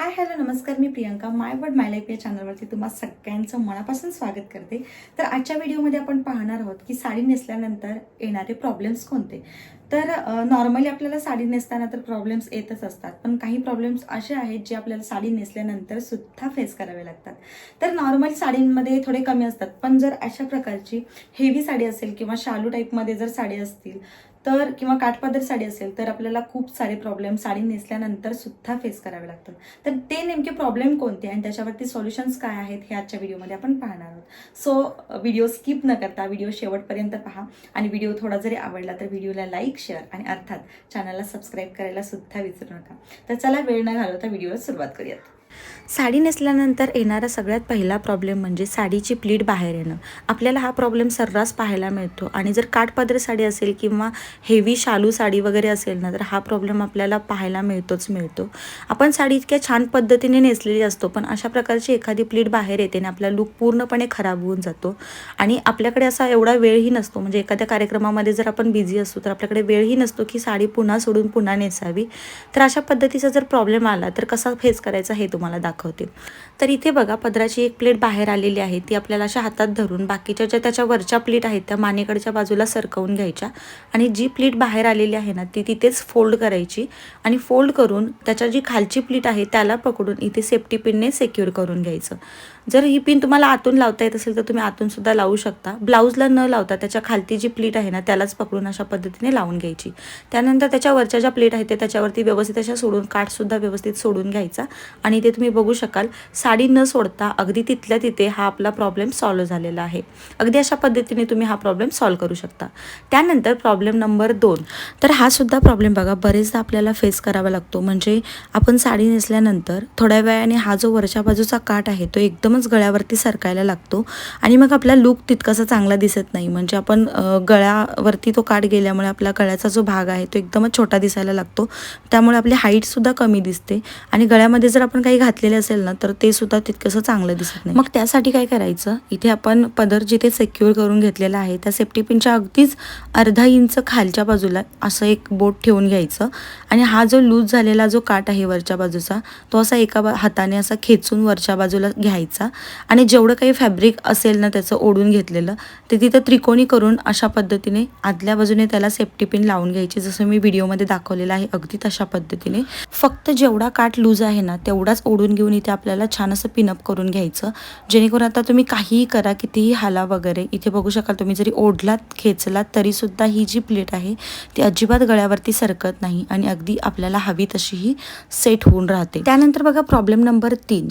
हाय hello नमस्कार मी Priyanka. My word my life या चॅनलवरती तुम्हा सगळ्यांचं मनापासून स्वागत करते. तर आजच्या व्हिडिओमध्ये आपण पाहणार आहोत की साडी नेसल्यानंतर येणारे प्रॉब्लेम्स कोणते? तर नॉर्मली आपल्याला साडी नेसताना तर प्रॉब्लेम्स येतच असतात पण काही प्रॉब्लेम्स असे आहेत जे आपल्याला साडी नेसल्यानंतर सुद्धा फेस करावे लागतात. तर नॉर्मल साडींमध्ये थोडे कमी असतात पण जर अशा प्रकारची हेवी साडी असेल किंवा शालू टाईपमध्ये जर साडी असतील तर किंवा काठपादर साडी असेल तर आपल्याला खूप सारे प्रॉब्लेम साडी नेसल्यानंतर सुद्धा फेस करावे लागतात. तर ते नेमके प्रॉब्लेम कोणते आणि त्याच्यावरती सॉल्युशन्स काय आहेत हे आजच्या व्हिडिओमध्ये आपण पाहणार आहोत. सो व्हिडिओ स्किप न करता व्हिडिओ शेवटपर्यंत पहा. आणि व्हिडिओ थोडा जरी आवडला तर व्हिडिओला लाईक शेअर आणि अर्थात चॅनलला सबस्क्राईब करायला सुद्धा विसरू नका. तर चला वेळ न घालवता व्हिडिओला सुरुवात करूयात. साडी नेसल्यानंतर येणारा सगळ्यात पहिला प्रॉब्लेम म्हणजे साडीची प्लीट बाहेर येणं. आपल्याला हा प्रॉब्लेम सर्रास पाहायला मिळतो. आणि जर काठपदर साडी असेल किंवा हेवी शालू साडी वगैरे असेल ना तर हा प्रॉब्लेम आपल्याला पाहायला मिळतोच मिळतो. आपण साडी इतक्या छान पद्धतीने नेसलेली असतो पण अशा प्रकारची एखादी प्लीट बाहेर येते आणि आपला लुक पूर्णपणे खराब होऊन जातो. आणि आपल्याकडे असा एवढा वेळही नसतो. म्हणजे एखाद्या कार्यक्रमामध्ये जर आपण बिझी असतो तर आपल्याकडे वेळही नसतो की साडी पुन्हा सोडून पुन्हा नेसावी. तर अशा पद्धतीचा जर प्रॉब्लेम आला तर कसा फेस करायचा हे तुम्हाला तुम्हाला दाखवते तर इथे बघा पदराची एक प्लेट बाहेर आलेली आहे. ती आपल्याला अशा हातात धरून बाकीच्या ज्या त्याच्या वरच्या प्लेट आहेत त्या मानेकडच्या बाजूला सरकवून घ्यायच्या. आणि जी प्लीट बाहेर आलेली आहे ना ती तिथेच फोल्ड करायची आणि फोल्ड करून त्याच्या जी खालची प्लीट आहे त्याला पकडून इथे सेफ्टी पिनने सेक्युअर करून घ्यायचं. जर ही पिन तुम्हाला आतून लावता येत असेल तर तुम्ही आतून सुद्धा लावू शकता. ब्लाऊजला न लावता त्याच्या खालती जी प्लीट आहे ना त्यालाच पकडून अशा पद्धतीने लावून घ्यायची. त्यानंतर त्याच्या वरच्या ज्या प्लेट आहेत त्याच्यावरती व्यवस्थित अशा सोडून काठसुद्धा व्यवस्थित सोडून घ्यायचा आणि इथे तुम्ही बघू शकाल साडी न सोडता अगदी तिथल्या तिथे हा आपला प्रॉब्लेम सॉल्व झालेला आहे. अगदी अशा पद्धतीने तुम्ही हा प्रॉब्लेम सॉल्व करू शकता. त्यानंतर प्रॉब्लेम नंबर दोन. तर हा सुद्धा प्रॉब्लेम बघा बरेचदा आपल्याला फेस करावा लागतो. म्हणजे आपण साडी नेसल्यानंतर थोड्या वेळाने हा जो वरच्या बाजूचा काठ आहे तो एकदमच गळ्यावरती सरकायला लागतो आणि मग आपला लूक तितकासा चांगला दिसत नाही. म्हणजे आपण गळ्यावरती तो काठ गेल्यामुळे आपला गळ्याचा जो भाग आहे तो एकदमच छोटा दिसायला लागतो. त्यामुळे आपली हाईटसुद्धा कमी दिसते आणि गळ्यामध्ये जर आपण काही घातलेले असेल ना तर ते सुद्धा तितकंसं चांगलं दिसत नाही. मग त्यासाठी काय करायचं? इथे आपण पदर जिथे सेक्युअर करून घेतलेला आहे त्या सेफ्टी पिनच्या अगदीच अर्धा इंच खालच्या बाजूला असं एक बोट ठेवून घ्यायचं. आणि हा जो लूज झालेला जो काठ आहे वरच्या बाजूचा तो असा एका हाताने असा खेचून वरच्या बाजूला घ्यायचा. आणि जेवढं काही फॅब्रिक असेल ना त्याचं ओढून घेतलेलं ते तिथं त्रिकोणी करून अशा पद्धतीने आदल्या बाजूने त्याला सेफ्टी पिन लावून घ्यायची जसं मी व्हिडिओमध्ये दाखवलेलं आहे अगदी तशा पद्धतीने. फक्त जेवढा काठ लूज आहे ना तेवढाच ओढून घेऊन इथे आपल्याला छान असं पिनअप करून घ्यायचं. जेणेकरून आता तुम्ही काहीही करा कितीही हाला वगैरे इथे बघू शकाल तुम्ही जरी ओढलात खेचलात तरीसुद्धा ही जी प्लेट आहे ती अजिबात गळ्यावरती सरकत नाही आणि अगदी आपल्याला हवी तशी ही सेट होऊन राहते. त्यानंतर बघा प्रॉब्लेम नंबर तीन.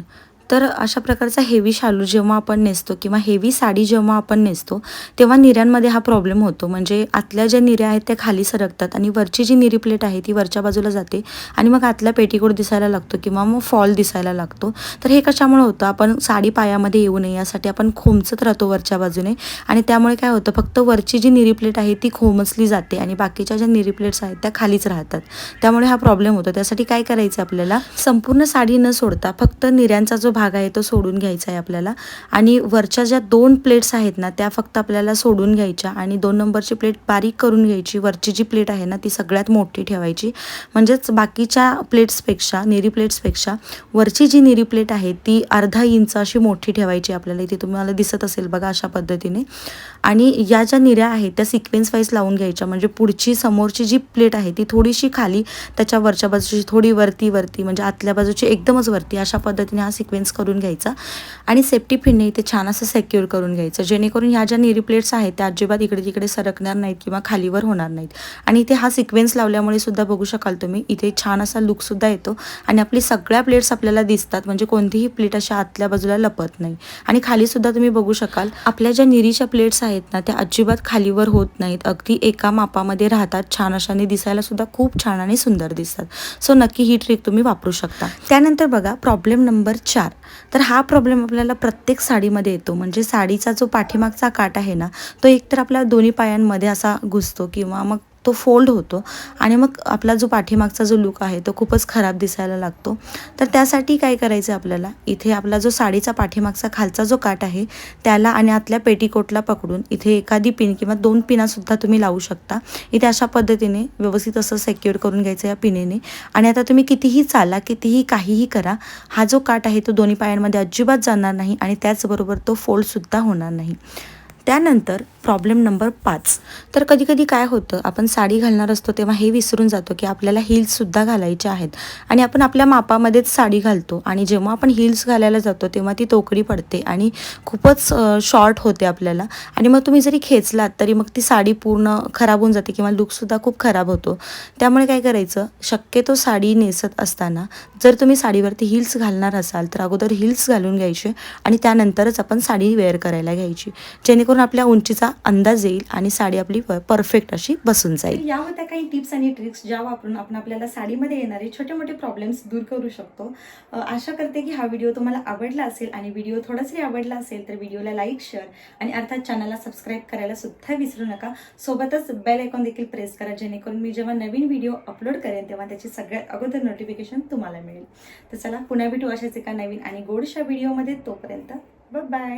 तर अशा प्रकारचा हेवी शालू जेव्हा आपण नेसतो किंवा हेवी साडी जेव्हा आपण नेसतो तेव्हा निऱ्यांमध्ये हा प्रॉब्लेम होतो. म्हणजे आतल्या ज्या निऱ्या आहेत त्या खाली सरकतात आणि वरची जी निरी प्लेट आहे ती वरच्या बाजूला जाते आणि मग आतला पेटीकोट दिसायला लागतो किंवा मग फॉल दिसायला लागतो. तर हे कशामुळे होतं? आपण साडी पायामध्ये येऊ नये यासाठी आपण खोमचत राहतो वरच्या बाजूने आणि त्यामुळे काय होतं? फक्त वरची जी निरी प्लेट आहे ती खोमचली जाते आणि बाकीच्या ज्या निरी प्लेट्स आहेत त्या खालीच राहतात. त्यामुळे हा प्रॉब्लेम होतो. त्यासाठी काय करायचं आपल्याला? संपूर्ण साडी न सोडता फक्त निऱ्यांचा जो भाग आहे तो सोडून घ्यायचा आहे आपल्याला. आणि वरच्या ज्या दोन प्लेट्स आहेत ना त्या फक्त आपल्याला सोडून घ्यायच्या आणि दोन नंबरची प्लेट बारीक करून घ्यायची. वरची जी प्लेट आहे ना ती सगळ्यात मोठी ठेवायची. म्हणजेच बाकीच्या प्लेट्सपेक्षा निरी प्लेट्सपेक्षा वरची जी निरी प्लेट आहे ती अर्धा इंच अशी मोठी ठेवायची आपल्याला. इथे तुम्हाला दिसत असेल बघा अशा पद्धतीने. आणि या ज्या निऱ्या आहेत त्या सिक्वेन्स वाईज लावून घ्यायच्या. म्हणजे पुढची समोरची जी प्लेट आहे ती थोडीशी खाली त्याच्या वरच्या बाजूची थोडी वरती वरती म्हणजे आतल्या बाजूची एकदमच वरती अशा पद्धतीने हा सिक्वेन्स करून घ्यायचा. आणि सेफ्टी पिनने इथे छान असं सेक्युअर करून घ्यायचं. जेणेकरून ह्या ज्या निरी प्लेट्स आहेत त्या अजिबात इकडे तिकडे सरकणार नाहीत किंवा खालीवर होणार नाहीत. आणि इथे हा सिक्वेन्स लावल्यामुळे सुद्धा बघू शकाल तुम्ही इथे छान असा लुकसुद्धा येतो. आणि आपली सगळ्या प्लेट्स आपल्याला दिसतात म्हणजे कोणतीही प्लेट अशा आतल्या बाजूला लपत नाही. आणि खालीसुद्धा तुम्ही बघू शकाल आपल्या ज्या निरीच्या प्लेट्स आहेत ना त्या अजिबात खालीवर होत नाहीत. अगदी एका मापामध्ये राहतात छान अशाने दिसायला सुद्धा खूप छान आणि सुंदर दिसतात. सो नक्की ही ट्रिक तुम्ही वापरू शकता. त्यानंतर बघा प्रॉब्लेम नंबर चार. तर हा प्रॉब्लेम आपल्याला प्रत्येक साडीमध्ये येतो. म्हणजे साडीचा जो पाठीमागचा काट आहे ना तो एकतर आपल्या दोन्ही पायांमध्ये असा घुसतो किंवा मग तो फोल्ड होतो. आणि मग आपला जो पाठीमागचा जो लुक आहे तो खूपच खराब दिसायला लागतो. तर त्यासाठी काय करायचं आपल्याला? इथे आपला जो साडीचा पाठीमागचा खालचा जो काट आहे त्याला आणि आतल्या पेटीकोटला पकडून इथे एखादी पिन किंवा दोन पिनासुद्धा तुम्ही लावू शकता. इथे अशा पद्धतीने व्यवस्थित असं सेक्युअर करून घ्यायचं या पिनेने आणि आता तुम्ही कितीही चाला कितीही काहीही करा हा जो काट आहे तो दोन्ही पायांमध्ये अजिबात जाणार नाही आणि त्याचबरोबर तो फोल्डसुद्धा होणार नाही. त्यानंतर प्रॉब्लेम नंबर पाच. तर कधीकधी काय होतं आपण साडी घालणार असतो तेव्हा हे विसरून जातो की आपल्याला हिल्ससुद्धा घालायचे आहेत. आणि आपण आपल्या मापामध्येच साडी घालतो आणि जेव्हा आपण हिल्स घालायला जातो तेव्हा ती तोकडी पडते आणि खूपच शॉर्ट होते आपल्याला. आणि मग तुम्ही जरी खेचलात तरी मग ती साडी पूर्ण खराब होऊन जाते किंवा लुकसुद्धा खूप खराब होतो. त्यामुळे काय करायचं शक्यतो साडी नेसत असताना जर तुम्ही साडीवरती हिल्स घालणार असाल तर अगोदर हिल्स घालून घ्यायचे आणि त्यानंतरच आपण साडी वेअर करायला घ्यायची. जेणेकरून आपल्या उंचीचा अंदाज येईल आणि साडी आपली परफेक्ट अशी बसून जाईल. या होत्या काही टिप्स आणि ट्रिक्स ज्या वापरून आपण आपल्याला साडीमध्ये येणारे छोटे मोठे प्रॉब्लेम्स दूर करू शकतो. आशा करते की हा व्हिडिओ तुम्हाला आवडला असेल आणि व्हिडिओ थोडा जरी आवडला असेल तर व्हिडिओला लाईक शेअर आणि अर्थात चॅनलला सबस्क्राईब करायला सुद्धा विसरू नका. सोबतच बेल आयकॉन देखील प्रेस करा जेणेकरून मी जेव्हा नवीन व्हिडिओ अपलोड करेन तेव्हा त्याची सगळ्यात अगोदर नोटिफिकेशन तुम्हाला मिळेल. तर चला पुन्हा भेटू अशाच एका नवीन आणि गोडशा व्हिडिओमध्ये तोपर्यंत बाय